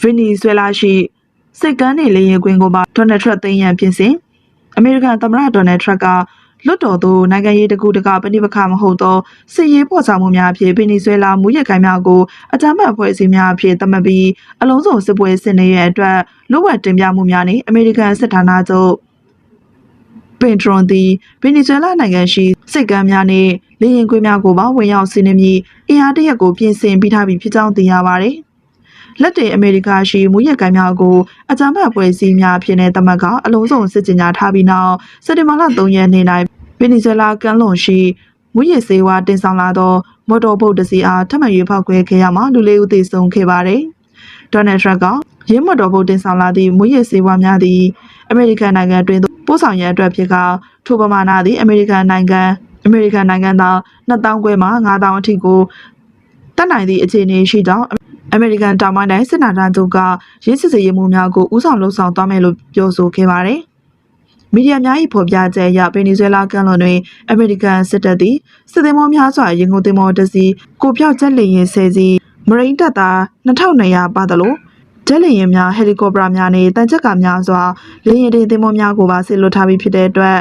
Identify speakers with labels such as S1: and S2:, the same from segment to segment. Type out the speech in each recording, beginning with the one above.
S1: ဗင်နီဇွဲလားရှိစိတ်ကမ်းနေလေရင်ကွင်းကိုပါဒေါ်နယ်ထရန့်သိမ်းရန်ပြင်ဆင်အမေရိကန်သမ္မတဒေါ်နယ်ထရန့်ကလွတ်တော်သို့နိုင်ငံရေးတကူတကပဋိပက္ခမဟုတ်သောစစ်ရေးပေါ်ဆောင်မှုများအဖြစ်ဗင်နီဇွဲလားမူရကိုင်များကိုအကြမ်းဖက်အဖွဲ့အစည်းများအဖြစ်သတ်မှတ်ပြီးအလုံးစုံစစ်ပွဲဆင်နေတဲ့အတွက်လူ့ဝက်တင်ပြမှုများနှင့်အမေရိကန်စစ်ဌာနချုပ်ပင်ထရွန်သည်ဗင်နီဇွဲလားနိုင်ငံရှိစိတ်ကမ်းများနှင့်လေရင်ကွင်းများကိုပါဝင်ရောက်စီးနှင်းပြီးအင်အားတရက်ကိုပြင်ဆင်ပြီးထားပြီးဖြစ်ကြောင်းသိရပါသည်။ လက်တင်အမေရိကရှိမူရကိုင်များကိုအကြမ်းဖက်ပွဲစည်းများဖြစ်တဲ့တမတ်ကအလုံးစုံစစ်ကြေညာထားပြီးနောက်စက်တင်ဘာလ3ရက်နေ့၌ဗင်နီဇွဲလားကမ်းလွန်ရှိမူရစေဝါတင်ဆောင်လာသောမော်တော်ဘုတ်တစ်စီးအားထပ်မံရွေးဖောက်ခွဲခဲ့ရမှာလူလေးဦးသေဆုံးခဲ့ပါတယ်။ဒေါ်နယ်ထရန့်ကရင်းမော်တော်ဘုတ်တင်ဆောင်လာသည့်မူရစေဝါများသည်အမေရိကန်နိုင်ငံတွင်ပို့ဆောင်ရန်အတွက်ဖြစ်ကထိုပမာဏသည်အမေရိကန်နိုင်ငံအမေရိကန်နိုင်ငံသား2000ခွဲမှ9000အထိကိုတက်နိုင်သည့်အခြေအနေရှိကြောင်း အမေရိကန်တောင်ပိုင်းတိုင်းစစ်နာထမ်းချုပ်ကရင်းစစ်စေးရမှုများကိုဥဆောင်လှုပ်ဆောင်သွားမယ်လို့ပြောဆိုခဲ့ပါတယ်။မီဒီယာများ၏ဖော်ပြချက်အရဗင်နီဇွဲလားကမ်းလွန်တွင်အမေရိကန်စစ်တပ်သည်စစ်သည်မောများစွာရင်ကုန်သင်္ဘောတစ်စီးကိုပြောက်ချက်လေရင်ဆယ်စီးမရိန်းတပ်သား2200ပါသလိုဂျက်လေရင်များဟယ်လီကော်ပတာများနဲ့တန်ချက်ကများစွာလေရင်တင်သင်္ဘောများကိုပါဆစ်လွတ်ထားပြီးဖြစ်တဲ့အတွက်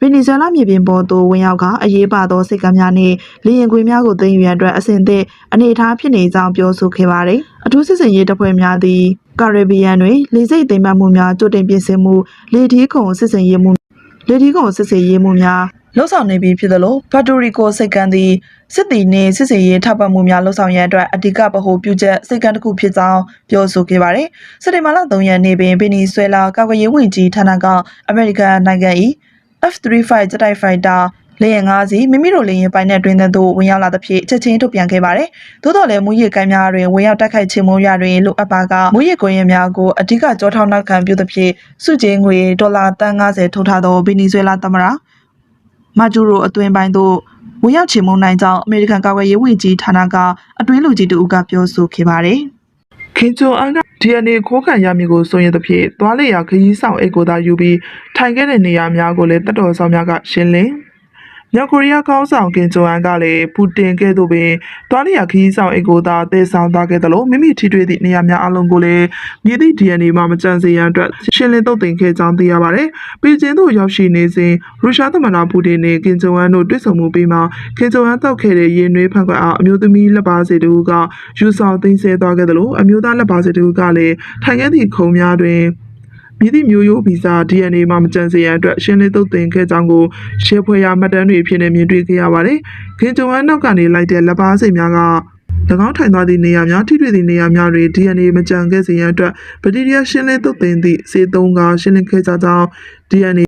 S1: ဗင်နီဇွဲလားမြေပြင်ပေါ်သို့ဝင်ရောက်ကအရေးပါသောစိတ်ကမ်းများနဲ့လေရင်ခွေများကိုသိမ်းယူရန်အတွက်အစဉ်သင့်အနေအထားဖြစ်နေကြောင်းပြောဆိုခဲ့ပါတယ်။အထူးစစ်စင်ရေးတပ်ဖွဲ့များသည်ကာရစ်ဘီယံတွင်လေစိတ်သိမ်းမှတ်မှုများကြိုတင်ပြင်ဆင်မှုလေထီးခုံစစ်စင်ရေးမှုလေဒီကုံစစ်စေးရေးမှုများလှုပ်ဆောင်နေပြီဖြစ်သလိုဘတ်တိုရီကိုစိတ်ကန်းသည်စစ်တီနှင့်စစ်စေးရေးထောက်ပံ့မှုများလှုပ်ဆောင်ရန်အတွက်အဓိကဗဟိုပြုချက်စိတ်ကန်းတစ်ခုဖြစ်ကြောင်းပြောဆိုခဲ့ပါတယ်။စက်တင်ဘာလ3ရက်နေ့ပင်ဗင်နီဇွဲလားကာကွယ်ရေးဝန်ကြီးဌာနကအမေရိကန်နိုင်ငံ၏ F-35 ဂျက်တိုက်ဖိုက်တာလေယာဉ်၅စီးမိမိတို့လေယာဉ်ပိုင်တဲ့တွင်သို့ဝင်ရောက်လာသဖြင့်ချက်ချင်းထုတ်ပြန်ခဲ့ပါတယ်။သို့တော်လည်းမူရစ်ကိုင်းများတွင်ဝင်ရောက်တိုက်ခိုက်ခြင်းမိုးရတွင်လိုအပ်ပါကမူရစ်ကွန်ရက်များကိုအဓိကကြောထောက်နောက်ခံပြုသဖြင့်စုကျင်းငွေဒေါ်လာတန်90ထုတ်ထားသောဗီနီဇွဲလားသမ္မတမာဂျူရိုအသွင်ပိုင်းသို့ဝင်ရောက်ချေမှုန်းနိုင်ကြောင်းအမေရိကန်ကာကွယ်ရေးဝန်ကြီးဌာနကအတွင်းလူကြီးတို့ကပြောဆိုခဲ့ပါတယ်။
S2: ခင်ဂျုံအန်က DNA ခိုးခံရမည်ကိုစိုးရင်သဖြင့်သွားလေရာခရီးဆောင်အိတ်ကိုသာယူပြီးထိုင်ခဲ့တဲ့နေရာများကိုလည်းတတ်တော်ဆောင်များကရှင်းလင်း မြောက်ကိုရီးယားကောင်းဆောင်ကင်ဂျုံအန်ကလည်းပူတင်ကဲ့သို့ပင်သွားလေရာခရီးဆောင်အိတ်ကိုသာတည်ဆောင်သွားခဲ့သလိုမိမိထိတွေ့သည့်နေရာများအလုံးကိုလည်းမြည်သည့် DNA မှမကြံစေရန်အတွက်ရှင်းလင်းသုတ်သင်ခဲ့ကြောင်းသိရပါတယ်။ပီကျင်းသို့ရောက်ရှိနေစဉ်ရုရှားသမ္မတပူတင်နှင့်ကင်ဂျုံအန်တို့တွေ့ဆုံမှုပြီးမှကင်ဂျုံအန်တောက်ခဲ့တဲ့ရင်နွေးဖန်ခွက်အားအမျိုးသမီးလက်ပါစီတူကယူဆောင်သိမ်းဆဲသွားခဲ့သလိုအမျိုးသားလက်ပါစီတူကလည်းထိုင်ခဲ့သည့်ခုံများတွင် မြည်သည့်မျိုးရိုးဗီဇ DNA မှမကြံစေရန်အတွက်ရှင်းလင်းသုတ်သင်ခဲ့ကြောင်းကိုရှေ့ဖွဲ့ရမှတ်တမ်းတွေဖြစ်နေမြင်တွေ့ခဲ့ရပါတယ်။ခင်ဂျုံအန်နောက်ကနေလိုက်တဲ့လက်ပါစီများက၎င်းထိုင်သွားသည့်နေရာများထိတွေ့သည့်နေရာများတွင် DNA မကြံခဲ့စေရန်အတွက်ဗက်တီးရီးယားရှင်းလင်းသုတ်သင်သည့်စေသုံးကရှင်းလင်းခဲ့ကြကြောင်း DNA